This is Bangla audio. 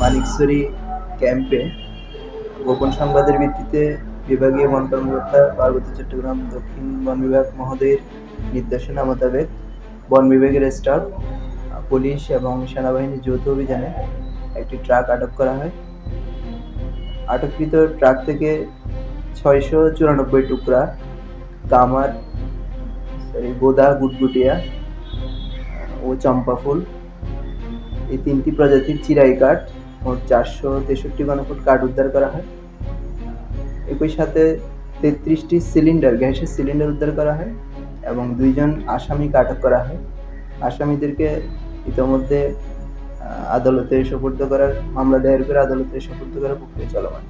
মানিকছড়ি ক্যাম্পে গোপন সংবাদের ভিত্তিতে বিভাগীয় বন কর্মকর্তা পার্বত্য চট্টগ্রাম দক্ষিণ বন বিভাগ মহোদয়ের নির্দেশনা মোতাবেক বন বিভাগের স্টাফ, পুলিশ এবং সেনাবাহিনীর যৌথ অভিযানে একটি ট্রাক আটক করা হয়। আটককৃত ট্রাক থেকে ছয়শো চুরানব্বই টুকরা কামার সরি গোদা, গুটগুটিয়া ও চম্পা ফুল। এই তিনটি প্রজাতির চিরাই কাঠ মোট চারশো তেষট্টি ঘনফুট কাঠ উদ্ধার করা হয়। একই সাথে তেত্রিশটি সিলিন্ডার, গ্যাসের সিলিন্ডার উদ্ধার করা হয় এবং দুইজন আসামিকে আটক করা হয়। আসামিদেরকে ইতোমধ্যে আদালতে সোপর্দ করার, মামলা দায়ের করে আদালতে সোপর্দ করার প্রক্রিয়া চলমান।